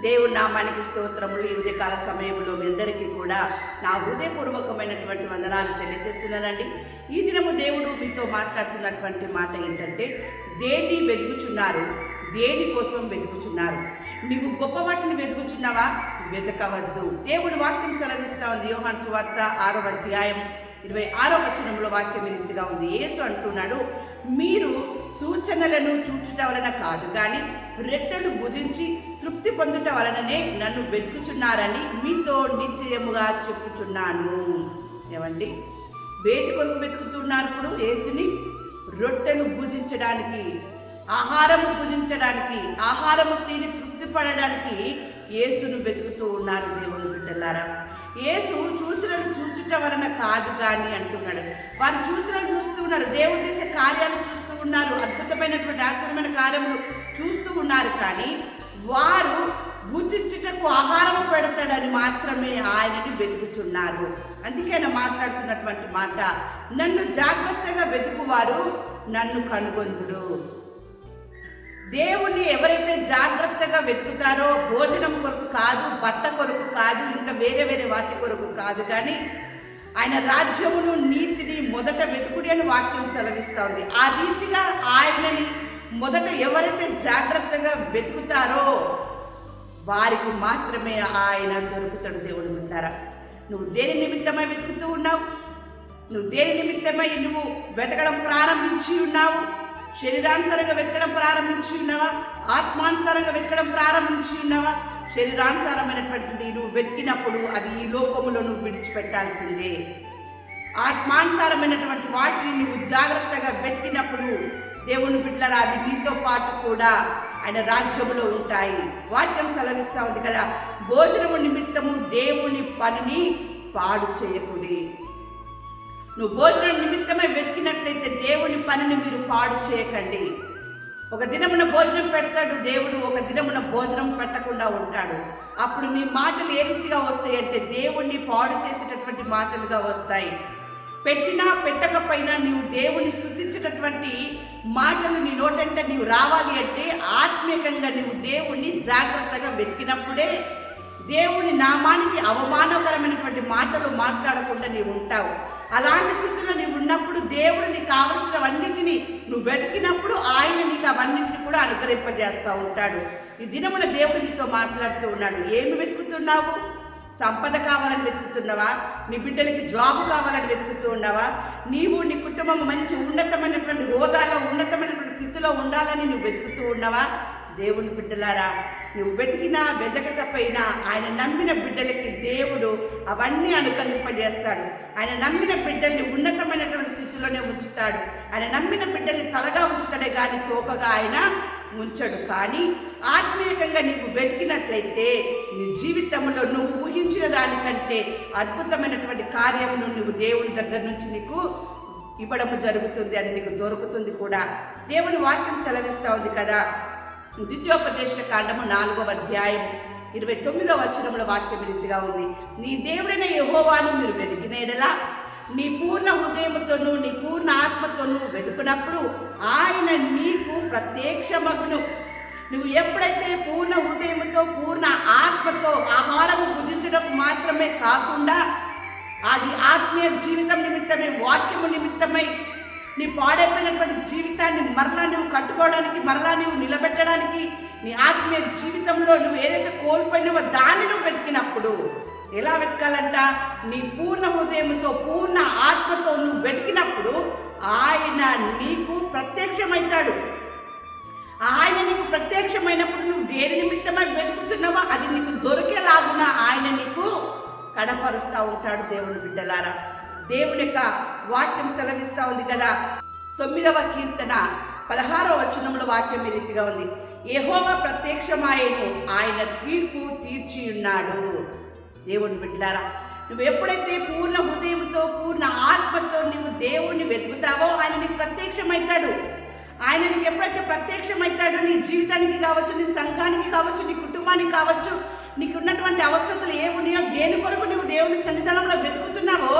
దేవుడు నామానికి స్తోత్రములు. ఈ ఉదయకాల సమయంలో మీ అందరికీ కూడా నా హృదయపూర్వకమైనటువంటి వందనాలు తెలియజేస్తున్నానండి. ఈ దినము దేవుడు మీతో మాట్లాడుతున్నటువంటి మాట ఏంటంటే దేన్ని వెతుకుచున్నారు దేని కోసం వెతుకుచున్నారు? నీవు గొప్ప వాటిని వెతుకుచున్నావా? వెతకవద్దు. దేవుడు వాక్యం సెలవిస్తా ఉంది. యోహాన్ సువార్త ఆరో అధ్యాయం ఇరవై ఆరో వచనంలో వాక్యం ఈ రీతిగా ఉంది. ఏసు అంటున్నాడు మీరు సూచనలను చూచుట వలన కాదు కానీ రెట్టలు భుజించి తృప్తి పొందుట వలననే నన్ను వెతుకుచున్నారని మీతో నిశ్చయముగా చెప్పుచున్నాను. ఏమండి? వేటి కొరకు వెతుకుతున్నారు ఇప్పుడు యేసుని? రొట్టెలు భుజించడానికి ఆహారము భుజించడానికి ఆహారము తిని తృప్తి పడడానికి యేసును వెతుకుతూ ఉన్నారు దేవుని బిడ్డలారా. యేసు సూచనలు చూచుట వలన కాదు కానీ అంటున్నాడు. వారు సూచనలు చూస్తూ ఉన్నారు. దేవుడు చేసే కార్యాలు అద్భుతమైనటువంటి ఆశ్చర్యమైన కార్యములు చూస్తూ ఉన్నారు కానీ వారు భుజించుటకు ఆహారం పెడతాడని మాత్రమే ఆయనని వెతుకుతున్నారు అందుకే ఆయన మాట్లాడుతున్నటువంటి మాట నన్ను జాగ్రత్తగా వెతుకువారు నన్ను కనుగొందురు. దేవుణ్ణి ఎవరైతే జాగ్రత్తగా వెతుకుతారో భోజనం కొరకు కాదు బట్ట కొరకు కాదు ఇంకా వేరే వేరే వాటి కొరకు కాదు కానీ ఆయన రాజ్యమును నీ మొదట అని వాక్యం సెలవిస్తోంది. ఆ రీతిగా ఆయనని మొదట ఎవరైతే జాగ్రత్తగా వెతుకుతారో వారికి మాత్రమే ఆయన దొరుకుతాడు దేవుడు ఉంటారా నువ్వు దేని నిమిత్తమై వెతుకుతూ ఉన్నావు? నువ్వు దేని నిమిత్తమై నువ్వు వెతకడం ప్రారంభించి ఉన్నావు? శరీరానుసారంగా వెతకడం ప్రారంభించి ఉన్నావా? ఆత్మానుసారంగా వెతకడం ప్రారంభించి ఉన్నావా? శరీరానుసారమైనటువంటిది నువ్వు వెతికినప్పుడు అది ఈ లోకములో నువ్వు విడిచిపెట్టాల్సిందే. ఆత్మానుసారమైనటువంటి వాటిని నువ్వు జాగ్రత్తగా వెతికినప్పుడు దేవుని బిడ్డలారా అవి నీతో పాటు కూడా ఆయన రాజ్యంలో ఉంటాయి. వాక్యం సెలవిస్తూ ఉంది కదా భోజనము నిమిత్తము దేవుని పనిని పాడు చేయకుడి. నువ్వు భోజనం నిమిత్తమే వెతికినట్లయితే దేవుని పనిని మీరు పాడు చేయకండి. ఒక దినమున భోజనం పెడతాడు దేవుడు ఒక దినమున భోజనం పెట్టకుండా ఉంటాడు. అప్పుడు నీ మాటలు ఏ రీతిగా వస్తాయి అంటే దేవుణ్ణి పాడు చేసేటటువంటి మాటలుగా వస్తాయి. పెట్టినా పెట్టకపోయినా నీవు దేవుని స్థుతించినటువంటి మాటలు నీ నోటంటే నీవు రావాలి అంటే ఆత్మీయంగా నీవు దేవుణ్ణి జాగ్రత్తగా వెతికినప్పుడే దేవుని నామానికి అవమానకరమైనటువంటి మాటలు మాట్లాడకుండా నీవు ఉంటావు. అలాంటి స్థితిలో నీవు ఉన్నప్పుడు దేవుడు నీకు కావలసినవన్నింటినీ నువ్వు వెతికినప్పుడు ఆయన నీకు అవన్నింటిని కూడా అనుగ్రహింపజేస్తూ ఉంటాడు. ఈ దినమున దేవుడు నీతో మాట్లాడుతూ ఉన్నాడు. ఏమి వెతుకుతున్నావు? సంపద కావాలని వెతుకుతున్నావా? నీ బిడ్డలకి జాబ్ కావాలని వెతుకుతూ ఉన్నావా? నీవు నీ కుటుంబం మంచి ఉన్నతమైనటువంటి హోదాలో ఉన్నతమైనటువంటి స్థితిలో ఉండాలని నువ్వు వెతుకుతూ ఉన్నావా? దేవుని బిడ్డలారా నువ్వు వెతికినా వెతకకపోయినా ఆయన నమ్మిన బిడ్డలకి దేవుడు అవన్నీ అనుకరింపజేస్తాడు. ఆయన నమ్మిన బిడ్డల్ని ఉన్నతమైనటువంటి స్థితిలోనే ఉంచుతాడు. ఆయన నమ్మిన బిడ్డల్ని తలగా ఉంచుతాడే కానీ తోకగా ఆయన ఉంచడు కానీ ఆత్మీయంగా నీకు వెతికినట్లయితే నీ జీవితంలో నువ్వు ఊహించిన దానికంటే అద్భుతమైనటువంటి కార్యమును నువ్వు దేవుని దగ్గర నుంచి నీకు ఇవ్వడము జరుగుతుంది అది నీకు దొరుకుతుంది కూడా. దేవుని వాక్యం సెలవిస్తూ ఉంది కదా. ద్వితీయోపదేశ కాండము నాలుగవ అధ్యాయం ఇరవై తొమ్మిదవ వచనంలో వాక్యం రీతిగా ఉంది. నీ దేవుడైన యహోవాను మీరు వెతికిన ఎడలా నీ పూర్ణ హృదయంతోనూ నీ నువ్వు వెతుకున్నప్పుడు ఆయన నీకు ప్రత్యక్షమగును. నువ్వు ఎప్పుడైతే పూర్ణ హృదయముతో పూర్ణ ఆత్మతో ఆహారము భుజించడం మాత్రమే కాకుండా అది ఆత్మీయ జీవితం నిమిత్తమై వాక్యము నిమిత్తమై నీ పాడైపోయినటువంటి జీవితాన్ని మరలా నువ్వు కట్టుకోవడానికి మరలా నువ్వు నిలబెట్టడానికి నీ ఆత్మీయ జీవితంలో నువ్వు ఏదైతే కోల్పోయినావో దాన్ని నువ్వు వెతికినప్పుడు ఎలా వెతకాలంట? నీ పూర్ణ హృదయంతో పూర్ణ ఆత్మతో నువ్వు వెతికినప్పుడు ఆయన నీకు ప్రత్యక్షమవుతాడు. ఆయన నీకు ప్రత్యక్షమైనప్పుడు నువ్వు దేని నిమిత్తమై వెతుకుతున్నావో అది నీకు దొరికేలాగున ఆయన నీకు కడపరుస్తూ ఉంటాడు దేవుని బిడ్డలారా. దేవుని యొక్క వాక్యం సెలవిస్తూ ఉంది కదా. తొమ్మిదవ కీర్తన పదహారో వచనంలో వాక్యం ఈ రీతిగా ఉంది. యెహోవా ప్రత్యక్షమాయను ఆయన తీర్పు తీర్చి ఉన్నాడు దేవుని బిడ్డలారా నువ్వు ఎప్పుడైతే పూర్ణ హృదయంతో పూర్ణ ఆత్మతో నువ్వు దేవుణ్ణి వెతుకుతావో ఆయన నీకు ప్రత్యక్షమవుతాడు. ఆయన నీకు ఎప్పుడైతే ప్రత్యక్షమవుతాడో నీ జీవితానికి కావచ్చు నీ సంఘానికి కావచ్చు నీ కుటుంబానికి కావచ్చు నీకు ఉన్నటువంటి అవసరతలు ఏమున్నాయో దేని కొరకు నువ్వు దేవుని సన్నిధానంలో వెతుకుతున్నావో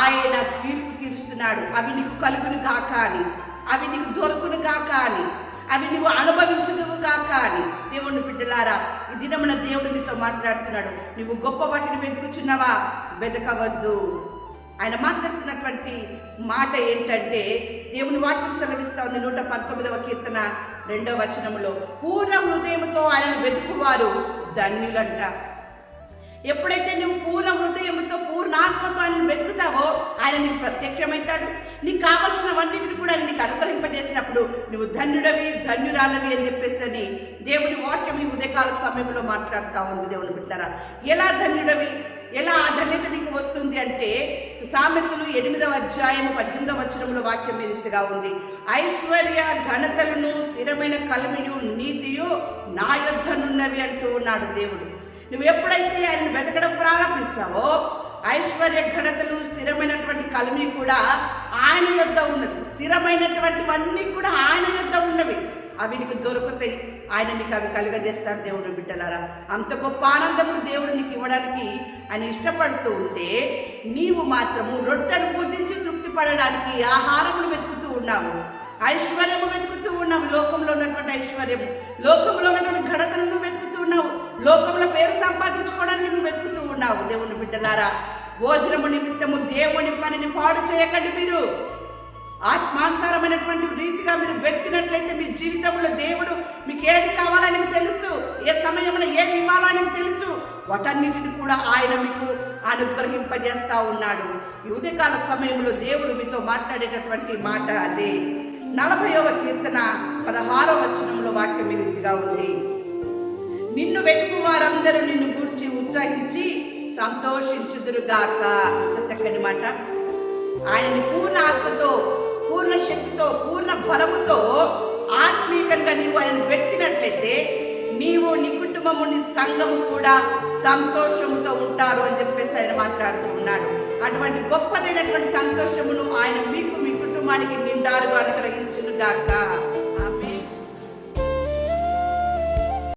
ఆయన తీర్పు తీరుస్తున్నాడు. అవి నీకు కలుగును కాక అని అవి నీకు దొరుకును కాక అని. అవి నువ్వు అనుభవించదువు కాక అని దేవుని బిడ్డలారా ఈ దినమున దేవుడు నీతో మాట్లాడుతున్నాడు. నువ్వు గొప్ప వాటిని వెతుకుచున్నావా? వెతకవద్దు. ఆయన మాట్లాడుతున్నటువంటి మాట ఏంటంటే దేవుని వాక్యం సెలవిస్తా ఉంది నూట పంతొమ్మిదవ కీర్తన రెండవ వచనములో. పూర్ణ హృదయంతో ఆయన వెతుకువారు ధన్యులంట. ఎప్పుడైతే నువ్వు పూర్ణ హృదయంతో పూర్ణాత్మతో ఆయన వెతుకుతావో ఆయన నీకు ప్రత్యక్షమవుతాడు. నీకు కావలసినవన్నిటిని కూడా నీకు అనుగ్రహింపజేసినప్పుడు నువ్వు ధన్యుడవి ధన్యురాలవి అని చెప్పేసి అని దేవుని వాక్యం ఈ ఉదయకాల సమయంలో మాట్లాడుతూ ఉంది దేవుని బిడ్డారా. ఎలా ధన్యుడవి? ఎలా ఆ ధన్యత నీకు వస్తుంది అంటే సామెతలు ఎనిమిదవ అధ్యాయము పద్దెనిమిదవ వచనంలో వాక్యం ఈ ఉంది. ఐశ్వర్య ఘనతలను స్థిరమైన కలమియు నీతియు నా యుద్ధనున్నవి అంటూ ఉన్నాడు దేవుడు. నువ్వు ఎప్పుడైతే ఆయన వెతకడం ప్రారంభిస్తావో ఐశ్వర్య ఘనతలు స్థిరమైనటువంటి కలమి కూడా ఆయన యొద్ద ఉన్నది. స్థిరమైనటువంటివన్నీ కూడా ఆయన యొద్ద ఉన్నవి. అవి నీకు దొరుకుతాయి. ఆయన నీకు అవి కలుగజేస్తాడు దేవుడు బిడ్డలారా. అంత గొప్ప ఆనందము దేవుడు నీకు ఇవ్వడానికి ఆయన ఇష్టపడుతూ ఉంటే నీవు మాత్రము రొట్టెను పూజించి తృప్తి పడడానికి ఆహారమును వెతుకుతూ ఉన్నావు. ఐశ్వర్యము వెతుకుతూ ఉన్నావు. లోకంలో ఉన్నటువంటి ఐశ్వర్యము. లోకంలో ఉన్నటువంటి ఘనతను నువ్వు వెతుకుతూ ఉన్నావు. లోకంలో పేరు సంపాదించుకోవడానికి నువ్వు వెతుకుతూ ఉన్నావు దేవుని బిడ్డలారా. భోజనము నిమిత్తము దేవుని పనిని పాడు చేయకండి మీరు. ఆత్మానుసారమైనటువంటి రీతిగా మీరు వెతికినట్లయితే మీ జీవితంలో దేవుడు మీకు ఏది కావాలని తెలుసు ఏ సమయంలో ఏమి ఇవ్వాలని తెలుసు వాటన్నిటిని కూడా ఆయన మీకు అనుగ్రహింపజేస్తా ఉన్నాడు. ఈ ఉదయకాల సమయంలో దేవుడు మీతో మాట్లాడేటటువంటి మాట అదే. నలభైవ కీర్తన పదహారవ వచనంలో వాక్యం ఈ రీతిగా ఉంది. నిన్ను వెతుకు వారందరూ నిన్ను గురించి ఉత్సాహించి సంతోషించుదురుగాక ఎంత చక్కని మాట. ఆయనని పూర్ణ ఆత్మతో పూర్ణ శక్తితో పూర్ణ బలముతో ఆత్మీయంగా నీవు ఆయన పెట్టినట్లయితే నీవు నీ కుటుంబము నీ సంఘము కూడా సంతోషముతో ఉంటారు అని చెప్పేసి ఆయన మాట్లాడుతూ ఉన్నాడు. అటువంటి గొప్పదైనటువంటి సంతోషమును ఆయన మీకు మీ కుటుంబానికి నిండారుగా అనుగ్రహించును గాక